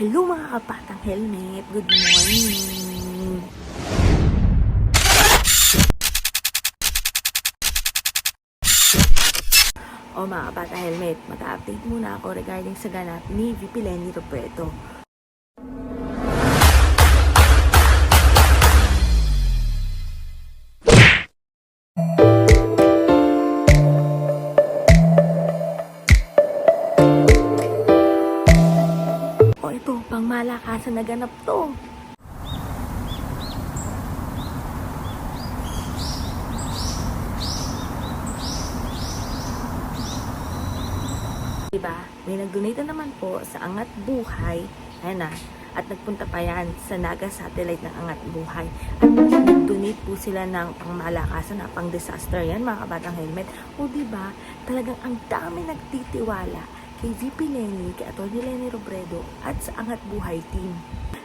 Hello mga kapatang helmet, good morning! O mga kapatang helmet, mag-update muna ako regarding sa ganap ni VP Lenny Robredo. O ito, pang malakasan na ganap to. Diba? May nag-donate na naman po sa Angat Buhay. Ayan na. At nagpunta pa yan sa Naga Satellite ng Angat Buhay. At nag-donate po sila ng pangmalakasan na pang disaster yan, mga kabatang helmet. O diba, talagang ang dami nagtitiwala kay VP Lenny, kay Atty. Lenny Robredo at sa Angat Buhay team.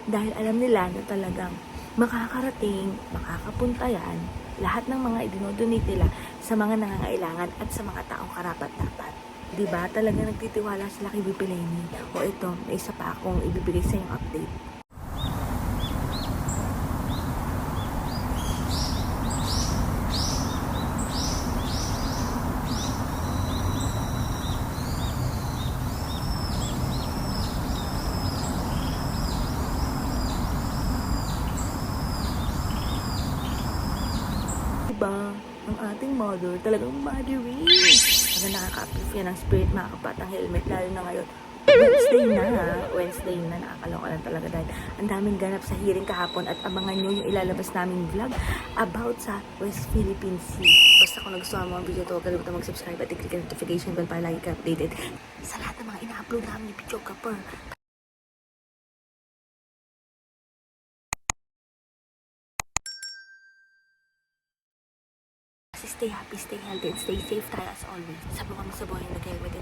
Dahil alam nila na talagang makakarating, makakapunta yan, lahat ng mga idinodonate nila sa mga nangangailangan at sa mga taong karapat-dapat. Diba? Talaga nagtitiwala sila kay VP Lenny. O ito, may isa pa akong ibibigay sa yung update. Diba? Ang ating mother, talagang mothering. Talaga nakaka-uplift yan ng spirit, mga kapatang helmet, lalo na ngayon. Wednesday na, ha? Wednesday na, nakakaloka lang talaga dahil ang daming ganap sa hearing kahapon at abangan nyo yung ilalabas naming vlog about sa West Philippine Sea. Basta kung nagustuhan mo ang video to, kalimutan mag-subscribe at i-click ang notification bell para lagi ka updated sa lahat ng mga ina-upload namin ni Picho Kapur. Stay happy, stay healthy, and stay safe tayo as always. Sabi kami sa buhay na keeps